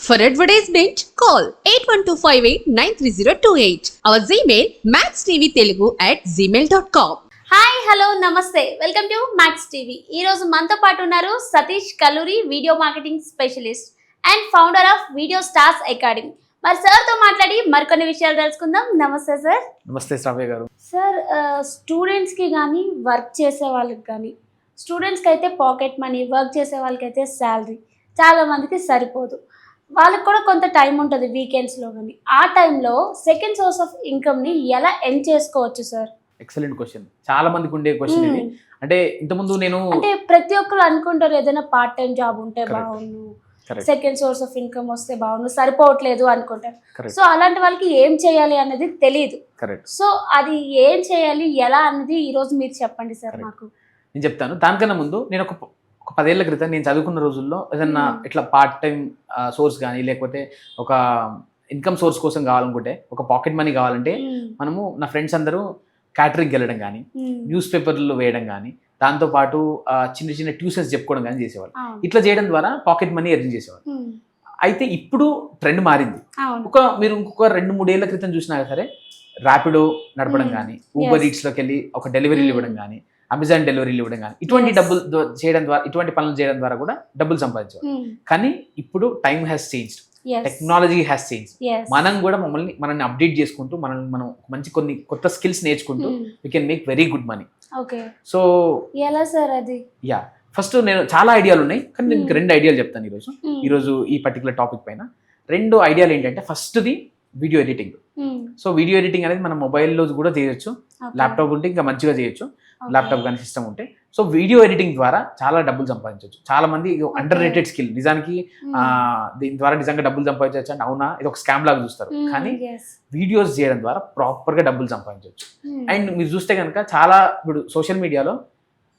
For advertisement, call 8125893028. Our Gmail, maxtvtelugu at gmail.com. Hi hello నమస్తే welcome to max TV ఈ రోజు మనతో పాటు ఉన్నారు Satish Kalluri video marketing specialist and founder of video stars academy మరి సార్తో మాట్లాడి మరికొన్ని విషయాలు తెలుసుకుందాం. నమస్తే సార్ నమస్తే శ్రావ్య గారు. సార్ స్టూడెంట్స్కి కానీ వర్క్ చేసే వాళ్ళకి కానీ స్టూడెంట్స్కి అయితే పాకెట్ మనీ వర్క్ చేసే వాళ్ళకైతే శాలరీ చాలా మందికి సరిపోదు. వాళ్ళకి కూడా కొంత టైం ఉంటుంది వీకెండ్స్లో కానీ ఆ టైంలో సెకండ్ సోర్స్ ఆఫ్ ఇన్కమ్ని ఎలా ఎండ్ చేసుకోవచ్చు సార్ ఎక్సలెంట్ క్వశ్చన్ చాలా మందికి ఉండే క్వశ్చన్ ఇది. అంటే ఇంతకుముందు నేను అంటే ప్రతి ఒక్కరు అనుకుంటారు ఏదైనా పార్ట్ టైం జాబ్ ఉంటే. బాగుండు సెకండ్ సోర్స్ ఆఫ్ ఇన్కమ్ వస్తే బాగుండు సరిపోవట్లేదు అనుకుంటారు. సో అలాంటి వాళ్ళకి ఏం చేయాలి అనేది తెలియదు సో అది ఏం చేయాలి ఎలా అన్నది ఈ రోజు మీరు చెప్పండి సార్. మాకు. నేను చెప్తాను. దానికన్నా ముందు నేను ఒక ఒక పదేళ్ళ క్రితం నేను చదువుకున్న రోజుల్లో ఏదన్నా. ఇట్లా పార్ట్ టైం సోర్స్ కానీ లేకపోతే ఒక ఇన్కమ్ సోర్స్ కోసం కావాలనుకుంటే ఒక పాకెట్ మనీ కావాలంటే. మనము నా ఫ్రెండ్స్ అందరూ క్యాటరింగ్ వెళ్ళడం కానీ. న్యూస్ పేపర్లు వేయడం కానీ దాంతోపాటు చిన్న చిన్న ట్యూషన్స్ చెప్పుకోవడం కానీ చేసేవాళ్ళు. ఇట్లా చేయడం ద్వారా పాకెట్ మనీ ఎర్న్ చేసేవాళ్ళు. అయితే ఇప్పుడు ట్రెండ్ మారింది ఒక మీరు ఇంకొక రెండు మూడేళ్ళ క్రితం చూసినా సరే ర్యాపిడో నడపడం. కానీ ఊబర్ Yes. ఈట్స్లోకి వెళ్ళి ఒక డెలివరీలు. ఇవ్వడం కానీ అమెజాన్ డెలివరీలు ఇవ్వడం కానీ ఇటువంటి. డబ్బులు చేయడం ద్వారా ఇటువంటి పనులు చేయడం ద్వారా కూడా డబ్బులు సంపాదించేవారు మ్మ్. కానీ ఇప్పుడు time has change. Technology has change. మనం కూడా మమ్మల్ని మనల్ని అప్డేట్ చేసుకుంటూ మనం మనం మంచి కొన్ని కొత్త స్కిల్స్ నేర్చుకుంటూ. We can make very good money okay so ఎలా సార్ అది యా ఫస్ట్ నేను చాలా ఐడియాలు ఉన్నాయి కానీ నేను Hmm. రెండు ఐడియాలు చెప్తాను ఈరోజు మ్మ్. ఈరోజు ఈ పర్టికులర్ టాపిక్ పైన రెండు ఐడియాలు ఏంటంటే ఫస్ట్ది video editing. So video editing అనేది మనం మొబైల్లో కూడా చేయొచ్చు. ల్యాప్టాప్ ఉంటే ఇంకా మంచిగా చేయొచ్చు. ల్యాప్టాప్ కానీ సిస్టమ్ ఉంటే. సో వీడియో ఎడిటింగ్ ద్వారా చాలా డబ్బులు సంపాదించవచ్చు చాలా మంది అండర్ రేటెడ్ స్కిల్ నిజానికి. ఆ, దీని ద్వారా నిజంగా డబ్బులు సంపాదించవచ్చు అంటే అవునా? ఇది ఒక స్కామ్ లాగా చూస్తారు. మ్మ్. కానీ. వీడియోస్ చేయడం ద్వారా ప్రాపర్గా డబ్బులు సంపాదించవచ్చు మ్మ్. అండ్ మీరు చూస్తే కనుక చాలా ఇప్పుడు సోషల్ మీడియాలో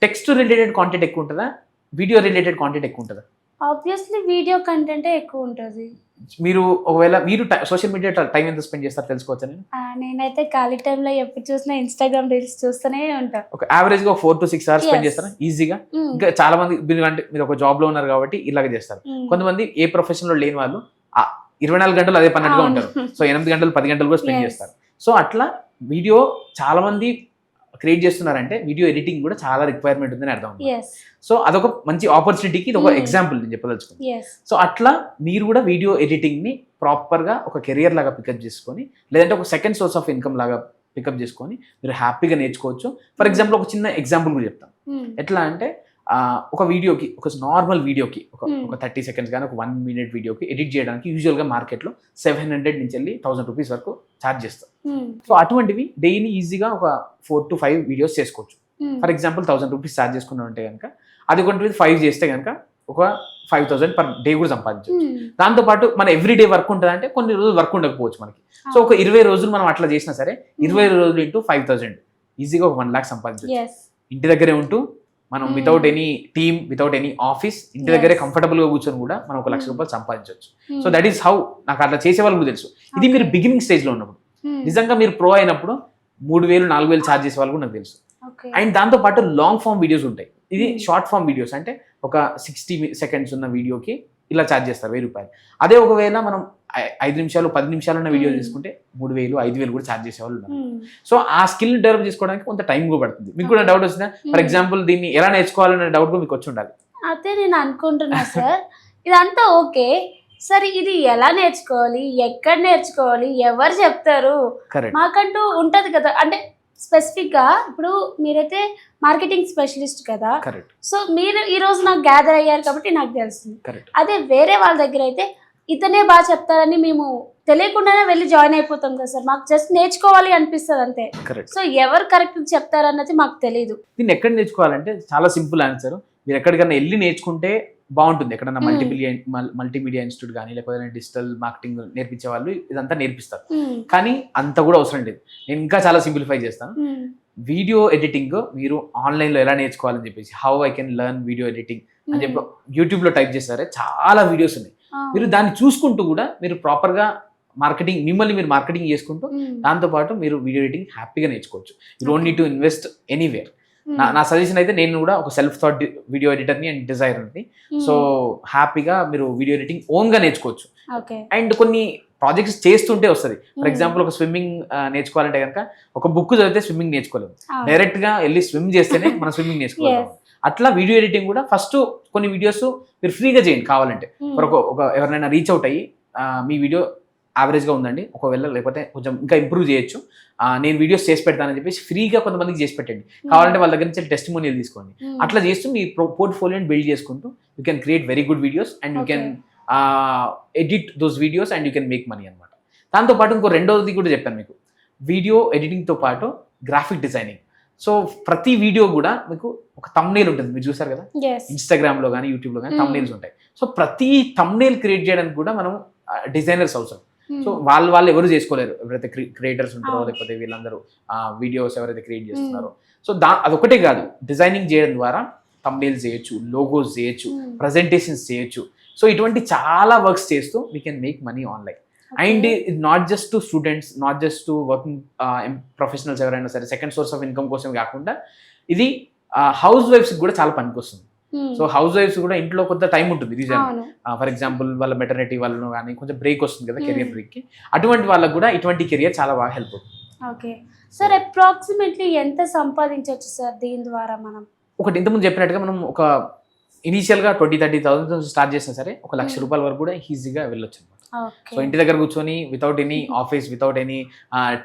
టెక్స్ట్ రిలేటెడ్ కాంటెంట్ ఎక్కువ ఉంటుందా? వీడియో రిలేటెడ్ కాంటెంట్ ఎక్కువ ఉంటుందా? ఆబ్వియస్లీ వీడియో కంటెంటే ఎక్కువ ఉంటుంది మీరు ఒకవేళ మీరు సోషల్ మీడియా టైం ఎంత స్పెండ్ చేస్తారు తెలుసుకోవచ్చా నేను నేనైతే ఖాళీ టైంలో ఎప్పుడు చూసినా ఇన్స్టాగ్రామ్ రీల్స్ చూస్తూనే ఉంటా ఒక యావరేజ్గా four to six hours spend. చేస్తారా ఈజీగా మ్మ్. ఇంకా చాలా మంది మీరు అంటే మీరు ఒక జాబ్లో ఉన్నారు కాబట్టి ఇలాగ చేస్తారు మ్మ్. కొంతమంది ఏ ప్రొఫెషన్లో లేని వాళ్ళు ఇరవై నాలుగు గంటలు అదే పన్నెండుగా. ఉంటారు సో ఎనిమిది గంటలు పది గంటలు కూడా స్పెండ్. చేస్తారు సో అట్లా వీడియో చాలా మంది క్రియేట్ చేస్తున్నారంటే వీడియో ఎడిటింగ్ కూడా చాలా రిక్వైర్మెంట్ ఉందని అర్థం సో అదొక మంచి ఆపర్చునిటీకి ఇది ఒక Hmm. ఎగ్జాంపుల్ నేను చెప్పదలుచుకున్నాను ఎస్ సో అట్లా మీరు కూడా వీడియో ఎడిటింగ్ని ప్రాపర్గా ఒక కెరియర్ లాగా పికప్ చేసుకొని లేదంటే ఒక సెకండ్ సోర్స్ ఆఫ్ ఇన్కమ్ లాగా పికప్ చేసుకొని మీరు హ్యాపీగా నేర్చుకోవచ్చు. ఫర్ ఎగ్జాంపుల్ ఒక చిన్న ఎగ్జాంపుల్ కూడా చెప్తాను. ఎట్లా అంటే ఒక వీడియోకి ఒక నార్మల్ వీడియోకి ఒక Hmm. ఒక థర్టీ సెకండ్స్ కానీ ఒక వన్ మినిట్ వీడియోకి ఎడిట్ చేయడానికి యూజువల్గా మార్కెట్లో సెవెన్ హండ్రెడ్ నుంచి వెళ్ళి థౌసండ్ రూపీస్ వరకు ఛార్జ్ చేస్తాం సో అటువంటివి డైలీ ఈజీగా ఒక ఫోర్ టు ఫైవ్ వీడియోస్ చేసుకోవచ్చు. For example thousand rupees charge చేసుకున్నాం అంటే కనుక అది ఒకటి ఫైవ్ చేస్తే కనుక ఒక ఫైవ్ థౌసండ్ పర్ డే కూడా సంపాదించవచ్చు. దాంతోపాటు మన ఎవ్రీ డే వర్క్ ఉంటుంది అంటే కొన్ని రోజులు వర్క్ ఉండకపోవచ్చు మనకి. సో ఒక ఇరవై రోజులు మనం అట్లా చేసినా సరే ఇరవై రోజులు ఇంటూ ఫైవ్ థౌసండ్ ఈజీగా ఒక వన్ లాక్ సంపాదించవచ్చు. ఇంటి దగ్గరే ఉంటూ మనం Hmm. Without any team without any office ఇంటి దగ్గరే. కంఫర్టబుల్గా కూర్చొని కూడా మనం ఒక లక్ష Hmm. రూపాయలు సంపాదించవచ్చు. సో దట్ ఈస్ హౌ నాకు అట్లా చేసే వాళ్ళకి కూడా తెలుసు. ఇది మీరు బిగినింగ్ స్టేజ్లో ఉన్నప్పుడు. నిజంగా మీరు ప్రో అయినప్పుడు మూడు వేలు నాలుగు వేలు ఛార్జ్ చేసే వాళ్ళు కూడా నాకు తెలుసు. అండ్ దాంతో పాటు లాంగ్ ఫామ్ వీడియోస్ ఉంటాయి. ఇది Hmm. షార్ట్ ఫామ్ వీడియోస్ అంటే ఒక సిక్స్టీ సెకండ్స్ ఉన్న వీడియోకి ఇలా ఛార్జ్ చేస్తారు వెయ్యి రూపాయలు. అదే ఒకవేళ మనం ఐదు నిమిషాలు పది నిమిషాలు ఉన్న వీడియో. తీసుకుంటే మూడు వేలు ఐదు వేలు కూడా ఛార్జ్ చేసే వాళ్ళు ఉన్నారు సో ఆ స్కిల్ డెవలప్ చేసుకోవడానికి కొంత టైం కూడా పడుతుంది. మీకు కూడా. డౌట్ వచ్చిందా ఫర్ ఎగ్జాంపుల్ దీన్ని ఎలా నేర్చుకోవాలనే డౌట్ కూడా మీకు వచ్చి ఉండాలి. అదే నేను అనుకుంటున్నా సార్ ఇదంతా ఓకే. సరే ఇది ఎలా నేర్చుకోవాలి? ఎక్కడ నేర్చుకోవాలి? ఎవరు చెప్తారు? మాకంటూ ఉంటది కదా. అంటే స్పెసిఫిక్గా ఇప్పుడు మీరైతే మార్కెటింగ్ స్పెషలిస్ట్ కదా. సో మీరు ఈ రోజు నాకు గ్యాదర్ అయ్యారు కాబట్టి నాకు తెలుస్తుంది. అదే వేరే వాళ్ళ దగ్గర అయితే ఇతనే బాగా చెప్తారని మేము తెలియకుండానే వెళ్ళి జాయిన్ అయిపోతాం కదా సార్. మాకు జస్ట్ నేర్చుకోవాలి అనిపిస్తుంది అంతే. కరెక్ట్ సో ఎవరు కరెక్ట్ చెప్తారన్నది మాకు తెలియదు దీన్ని ఎక్కడ నేర్చుకోవాలంటే చాలా సింపుల్ ఆన్సర్. మీరు ఎక్కడికైనా వెళ్ళి నేర్చుకుంటే బాగుంటుంది. ఎక్కడన్నా Hmm. మల్టీమీడియా మల్టీమీడియా ఇన్స్టిట్యూట్ కానీ లేకపోతే డిజిటల్ మార్కెటింగ్ నేర్పించే వాళ్ళు ఇదంతా నేర్పిస్తారు. Hmm. కానీ అంత కూడా అవసరం లేదు. నేను ఇంకా చాలా సింప్లిఫై చేస్తాను. Hmm. వీడియో ఎడిటింగ్ మీరు ఆన్లైన్లో ఎలా నేర్చుకోవాలని చెప్పేసి how I can learn video editing అని చెప్పి యూట్యూబ్లో టైప్ చేస్తారే చాలా వీడియోస్ ఉన్నాయి. మీరు దాన్ని చూసుకుంటూ కూడా మీరు ప్రాపర్గా మార్కెటింగ్ మిమ్మల్ని మీరు మార్కెటింగ్ చేసుకుంటూ. దాంతోపాటు మీరు వీడియో ఎడిటింగ్ హ్యాపీగా నేర్చుకోవచ్చు. You don't need to invest anywhere నా నా సజెషన్ అయితే నేను కూడా ఒక సెల్ఫ్ థాట్ వీడియో ఎడిటర్ని అండ్ డిజైనర్ని సో హ్యాపీగా మీరు వీడియో ఎడిటింగ్ ఓన్గా నేర్చుకోవచ్చు. అండ్ కొన్ని ప్రాజెక్ట్స్ చేస్తుంటే వస్తుంది. ఫర్ ఎగ్జాంపుల్ ఒక స్విమ్మింగ్ నేర్చుకోవాలంటే కనుక ఒక బుక్ చదివితే స్విమ్మింగ్ నేర్చుకోలేము. డైరెక్ట్గా వెళ్ళి స్విమ్ చేస్తేనే మనం స్విమ్మింగ్ నేర్చుకోవాలి అట్లా వీడియో ఎడిటింగ్ కూడా ఫస్ట్ కొన్ని వీడియోస్ మీరు ఫ్రీగా చేయండి కావాలంటే. ఫర్ ఒక ఒక ఎవరినైనా రీచ్ అవుట్ అయ్యి మీ వీడియో యావరేజ్గా ఉందండి. ఒకవేళ లేకపోతే కొంచెం ఇంకా ఇంప్రూవ్ చేయొచ్చు. నేను వీడియోస్ చేసి పెడతానని చెప్పేసి ఫ్రీగా కొంతమందికి చేసి పెట్టండి. కావాలంటే వాళ్ళ దగ్గర నుంచి టెస్ట్ మోనియల్ తీసుకోండి. అట్లా చేస్తూ మీ పోర్ట్ఫోలియోని బిల్డ్ చేసుకుంటూ you can create very good videos and you can edit those videos and you can make money అనమాట దాంతోపాటు ఇంకో రెండోది కూడా చెప్పాను మీకు. వీడియో ఎడిటింగ్తో పాటు గ్రాఫిక్ డిజైనింగ్ సో ప్రతి వీడియో కూడా మీకు ఒక తమ్నేల్ ఉంటుంది. మీరు చూసారు కదా? ఇన్స్టాగ్రామ్లో కానీ యూట్యూబ్లో కానీ Hmm. తమ్నేల్స్ ఉంటాయి. సో ప్రతి తమ్నేల్ క్రియేట్ చేయడానికి కూడా మనం డిజైనర్స్ అవసరం. సో వాళ్ళు వాళ్ళు ఎవరు చేసుకోలేరు. ఎవరైతే క్రియేటర్స్ ఉంటారో. లేకపోతే వీళ్ళందరూ వీడియోస్ ఎవరైతే క్రియేట్ చేస్తున్నారో. సో దా అదొకటే కాదు. డిజైనింగ్ చేయడం ద్వారా తమ్నేల్స్ చేయొచ్చు లోగోస్ చేయొచ్చు ప్రజెంటేషన్స్ చేయొచ్చు. సో ఇటువంటి చాలా వర్క్స్ చేస్తూ we can make money online and ఇది not just to students not just to working professionals ఎవరైనా సరే సెకండ్ సోర్స్ ఆఫ్ ఇన్కమ్ కోసం కాకుండా ఇది హౌస్ వైఫ్స్ కూడా చాలా పనికొస్తుంది. సో హౌస్ వైఫ్స్ కూడా ఇంట్లో కొంత టైం ఉంటుంది రీజన్ ఫర్ ఎగ్జాంపుల్ వాళ్ళ మెటర్నిటీ వాళ్ళను కానీ కొంచెం బ్రేక్ వస్తుంది కదా Hmm. కెరియర్ బ్రేక్కి అటువంటి వాళ్ళకు కూడా ఇటువంటి కెరియర్ చాలా బాగా హెల్ప్ అవుతుంది. ఓకే సార్ అప్రాక్సిమేట్లీ ఎంత సంపాదించవచ్చు సార్ దీని ద్వారా మనం? ఒకటి ఇంతకుముందు చెప్పినట్టుగా మనం ఒక ఇనీషియల్గా ట్వంటీ థర్టీ థౌసండ్ స్టార్ట్ చేసినా సరే ఒక లక్ష Hmm. రూపాయల వరకు కూడా ఈజీగా వెళ్ళొచ్చు అనమాట సో ఇంటి దగ్గర కూర్చొని without any. Office without any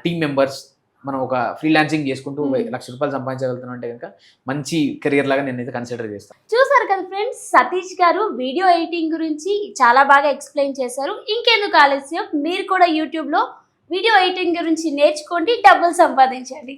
team members మనం ఒక ఫ్రీలాన్సింగ్ చేసుకుంటూ Hmm. లక్ష రూపాయలు సంపాదించగలుగుతున్నాం అంటే కనుక మంచి కెరియర్ లాగా నేనైతే కన్సిడర్ చేస్తాను చూసారు కదా ఫ్రెండ్స్ సతీష్ గారు వీడియో ఎడిటింగ్ గురించి చాలా బాగా ఎక్స్ప్లెయిన్ చేశారు ఇంకెందుకు ఆలస్యం మీరు కూడా యూట్యూబ్లో వీడియో ఎడిటింగ్ గురించి నేర్చుకోండి డబ్బులు సంపాదించండి